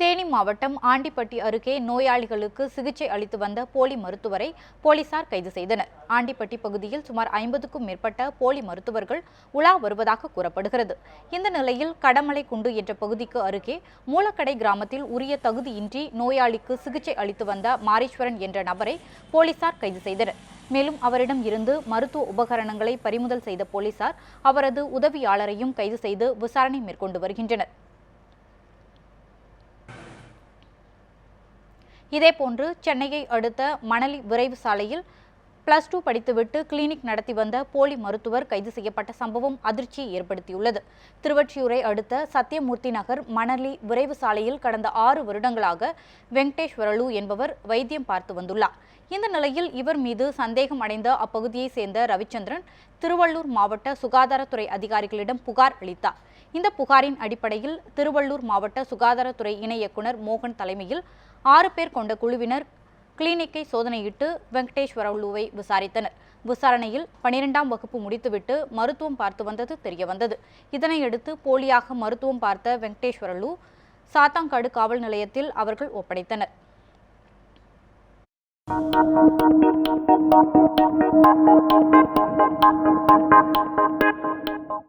தேனி மாவட்டம் ஆண்டிப்பட்டி அருகே நோயாளிகளுக்கு சிகிச்சை அளித்து வந்த போலி மருத்துவரை போலீசார் கைது செய்தனர். ஆண்டிப்பட்டி பகுதியில் சுமார் ஐம்பதுக்கும் மேற்பட்ட போலி மருத்துவர்கள் உலா வருவதாக கூறப்படுகிறது. இந்த நிலையில் கடமலை குண்டு என்ற பகுதிக்கு அருகே மூலக்கடை கிராமத்தில் உரிய தகுதியின்றி நோயாளிக்கு சிகிச்சை அளித்து வந்த மாரீஸ்வரன் என்ற நபரை போலீசார் கைது செய்தனர். மேலும் அவரிடம் இருந்து மருத்துவ உபகரணங்களை பறிமுதல் செய்த போலீசார் அவரது உதவியாளரையும் கைது செய்து விசாரணை மேற்கொண்டு வருகின்றனர். இதேபோன்று சென்னையை அடுத்த மணலி விரைவு சாலையில் பிளஸ் டூ படித்துவிட்டு கிளினிக் நடத்தி வந்த போலி மருத்துவர் கைது செய்யப்பட்ட சம்பவம் அதிர்ச்சியை ஏற்படுத்தியுள்ளது. திருவொற்றியூரை அடுத்த சத்தியமூர்த்தி நகர் மணலி விரைவு சாலையில் கடந்த ஆறு வருடங்களாக வெங்கடேஸ்வரலு என்பவர் வைத்தியம் பார்த்து வந்துள்ளார். இந்த நிலையில் இவர் மீது சந்தேகம் அடைந்த அப்பகுதியைச் சேர்ந்த ரவிச்சந்திரன் திருவள்ளூர் மாவட்ட சுகாதாரத்துறை அதிகாரிகளிடம் புகார் அளித்தார். இந்த புகாரின் அடிப்படையில் திருவள்ளூர் மாவட்ட சுகாதாரத்துறை இணை இயக்குநர் மோகன் தலைமையில் ஆறு பேர் கொண்ட குழுவினர் கிளினிக்கை சோதனையிட்டு வெங்கடேஸ்வரலுவை விசாரித்தனர். விசாரணையில் பனிரெண்டாம் வகுப்பு முடித்துவிட்டு மருத்துவம் பார்த்து வந்தது தெரியவந்தது. இதனையடுத்து போலியாக மருத்துவம் பார்த்த வெங்கடேஸ்வரலு சாத்தாங்காடு காவல் நிலையத்தில் அவர்கள் ஒப்படைத்தனர்.